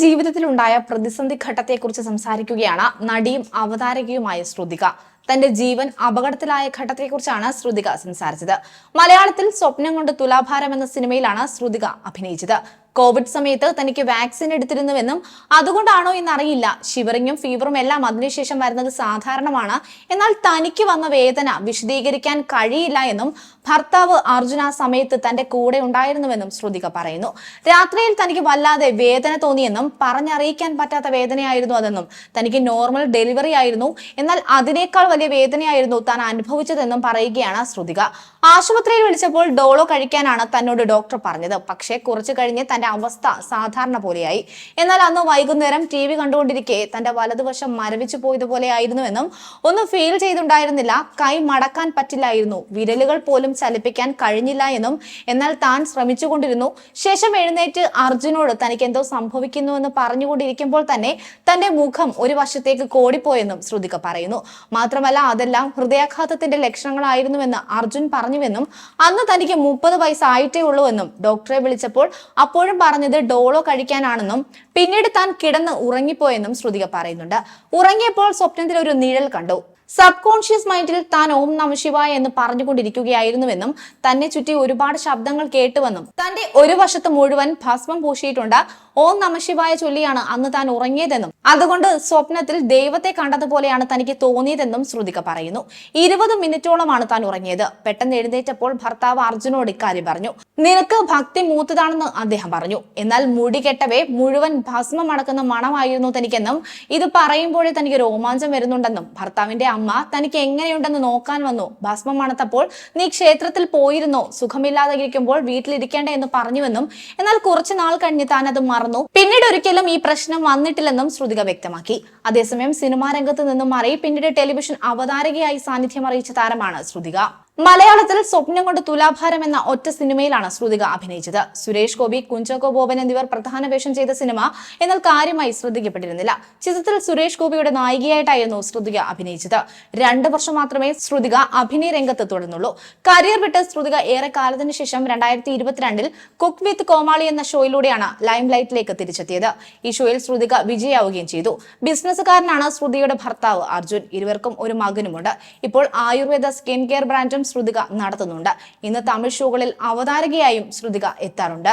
ജീവിതത്തിലുണ്ടായ പ്രതിസന്ധി ഘട്ടത്തെക്കുറിച്ച് സംസാരിക്കുകയാണ് നടിയും അവതാരകയുമായ ശ്രുതിക. തന്റെ ജീവൻ അപകടത്തിലായ ഘട്ടത്തെക്കുറിച്ചാണ് ശ്രുതിക സംസാരിച്ചത്. മലയാളത്തിൽ സ്വപ്നം കൊണ്ട് തുലാഭാരം എന്ന സിനിമയിലാണ് ശ്രുതിക അഭിനയിച്ചത്. കോവിഡ് സമയത്ത് തനിക്ക് വാക്സിൻ എടുത്തിരുന്നുവെന്നും അതുകൊണ്ടാണോ എന്നറിയില്ല. ഷിവറിങ്ങും ഫീവറും എല്ലാം അതിനുശേഷം വരുന്നത് സാധാരണമാണ്. എന്നാൽ തനിക്ക് വന്ന വേദന വിശദീകരിക്കാൻ കഴിയില്ല എന്നും ഭർത്താവ് അർജുന സമയത്ത് തന്റെ കൂടെ ഉണ്ടായിരുന്നുവെന്നും ശ്രുതിക പറയുന്നു. രാത്രിയിൽ തനിക്ക് വല്ലാതെ വേദന തോന്നിയെന്നും പറഞ്ഞറിയിക്കാൻ പറ്റാത്ത വേദനയായിരുന്നു അതെന്നും തനിക്ക് നോർമൽ ഡെലിവറി ആയിരുന്നു. എന്നാൽ അതിനേക്കാൾ വലിയ വേദനയായിരുന്നു താൻ അനുഭവിച്ചതെന്നും പറയുകയാണ് ശ്രുതിക. ആശുപത്രിയിൽ വിളിച്ചപ്പോൾ ഡോളോ കഴിക്കാനാണ് തന്നോട് ഡോക്ടർ പറഞ്ഞത്. പക്ഷേ കുറച്ചു കഴിഞ്ഞ് തന്റെ അവസ്ഥ സാധാരണ പോലെയായി. എന്നാൽ അന്ന് വൈകുന്നേരം ടി വി കണ്ടുകൊണ്ടിരിക്കെ തന്റെ വലതുവശം മരവിച്ചു പോയതുപോലെയായിരുന്നുവെന്നും ഒന്നും ഫീൽ ചെയ്തുണ്ടായിരുന്നില്ല. കൈ മടക്കാൻ പറ്റില്ലായിരുന്നു. വിരലുകൾ പോലും ചലിപ്പിക്കാൻ കഴിഞ്ഞില്ല എന്നും എന്നാൽ താൻ ശ്രമിച്ചുകൊണ്ടിരുന്നു. ശേഷം എഴുന്നേറ്റ് അർജുനോട് തനിക്ക് എന്തോ സംഭവിക്കുന്നുവെന്ന് പറഞ്ഞുകൊണ്ടിരിക്കുമ്പോൾ തന്നെ തന്റെ മുഖം ഒരു വശത്തേക്ക് കോടിപ്പോയെന്നും ശ്രുതിക പറയുന്നു. മാത്രമല്ല അതെല്ലാം ഹൃദയാഘാതത്തിന്റെ ലക്ഷണങ്ങളായിരുന്നുവെന്ന് അർജുൻ പറഞ്ഞുവെന്നും അന്ന് തനിക്ക് മുപ്പത് വയസ്സായിട്ടേ ഉള്ളൂ എന്നും ഡോക്ടറെ വിളിച്ചപ്പോൾ അപ്പോഴും പറഞ്ഞത് ഡോളോ കഴിക്കാനാണെന്നും പിന്നീട് താൻ കിടന്ന് ഉറങ്ങിപ്പോയെന്നും ശ്രുതിക പറയുന്നുണ്ട്. ഉറങ്ങിയപ്പോൾ സ്വപ്നത്തിൽ ഒരു നിഴൽ കണ്ടു. സബ് കോൺഷ്യസ് മൈൻഡിൽ താൻ ഓം നമശിവായ എന്ന് പറഞ്ഞുകൊണ്ടിരിക്കുകയായിരുന്നുവെന്നും തന്നെ ചുറ്റി ഒരുപാട് ശബ്ദങ്ങൾ കേട്ടുവെന്നും തന്റെ ഒരു വശത്ത് മുഴുവൻ ഭസ്മം പൂശിയിട്ടുണ്ട്. ഓം നമശിവായ ചൊല്ലിയാണ് അന്ന് താൻ ഉറങ്ങിയതെന്നും അതുകൊണ്ട് സ്വപ്നത്തിൽ ദൈവത്തെ കണ്ടതുപോലെയാണ് തനിക്ക് തോന്നിയതെന്നും ശ്രുതിക പറയുന്നു. ഇരുപത് മിനിറ്റോളമാണ് താൻ ഉറങ്ങിയത്. പെട്ടെന്ന് എഴുന്നേറ്റപ്പോൾ ഭർത്താവ് അർജുനോട് ഇക്കാര്യം പറഞ്ഞു. നിനക്ക് ഭക്തി മൂത്തതാണെന്ന് അദ്ദേഹം പറഞ്ഞു. എന്നാൽ മുടി കെട്ടവേ മുഴുവൻ ഭസ്മം അടക്കുന്ന മണമായിരുന്നു തനിക്കെന്നും ഇത് പറയുമ്പോഴേ തനിക്ക് രോമാഞ്ചം വരുന്നുണ്ടെന്നും ഭർത്താവിന്റെ അമ്മ തനിക്ക് എങ്ങനെയുണ്ടെന്ന് നോക്കാൻ വന്നു. ഭസ്മം മണത്തപ്പോൾ നീ ക്ഷേത്രത്തിൽ പോയിരുന്നോ? സുഖമില്ലാതെ ഇരിക്കുമ്പോൾ വീട്ടിലിരിക്കേണ്ട എന്ന് പറഞ്ഞുവെന്നും എന്നാൽ കുറച്ചു നാൾ കഴിഞ്ഞ് താൻ അത് മറന്നു. പിന്നീട് ഒരിക്കലും ഈ പ്രശ്നം വന്നിട്ടില്ലെന്നും ശ്രുതിക വ്യക്തമാക്കി. അതേസമയം സിനിമാ രംഗത്ത് നിന്നും മാറി പിന്നീട് ടെലിവിഷൻ അവതാരകയായി സാന്നിധ്യം അറിയിച്ച താരമാണ് ശ്രുതിക. മലയാളത്തിൽ സ്വപ്നം കൊണ്ട് തുലാഭാരം എന്ന ഒറ്റ സിനിമയിലാണ് ശ്രുതിക അഭിനയിച്ചത്. സുരേഷ് ഗോപി കുഞ്ചാക്കോ ബോബൻ എന്നിവർ പ്രധാന വേഷം ചെയ്ത സിനിമ എന്നാൽ കാര്യമായി ശ്രദ്ധിക്കപ്പെട്ടിരുന്നില്ല. ചിത്രത്തിൽ സുരേഷ് ഗോപിയുടെ നായികയായിട്ടായിരുന്നു ശ്രുതിക അഭിനയിച്ചത്. രണ്ട് വർഷം മാത്രമേ ശ്രുതിക അഭിനയ രംഗത്ത് തുടർന്നുള്ളൂ. കരിയർ വിട്ട് ശ്രുതിക ഏറെ കാലത്തിന് ശേഷം രണ്ടായിരത്തി ഇരുപത്തിരണ്ടിൽ കുക്ക് വിത്ത് കോമാളി എന്ന ഷോയിലൂടെയാണ് ലൈം ലൈറ്റിലേക്ക് തിരിച്ചെത്തിയത്. ഈ ഷോയിൽ ശ്രുതിക വിജയാവുകയും ചെയ്തു. ബിസിനസ്സുകാരനാണ് ശ്രുതിയുടെ ഭർത്താവ് അർജുൻ. ഇരുവർക്കും ഒരു മകനുമുണ്ട്. ഇപ്പോൾ ആയുർവേദ സ്കിൻ കെയർ ബ്രാൻഡും ശ്രുതിക നടത്തുന്നുണ്ട്. ഇന്ന് തമിഴ് ഷോകളിൽ അവതാരകയായും ശ്രുതിക എത്താറുണ്ട്.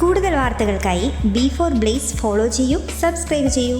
കൂടുതൽ വാർത്തകൾക്കായി ബി ഫോർ ബ്ലേസ് ഫോളോ ചെയ്യൂ സബ്സ്ക്രൈബ് ചെയ്യൂ.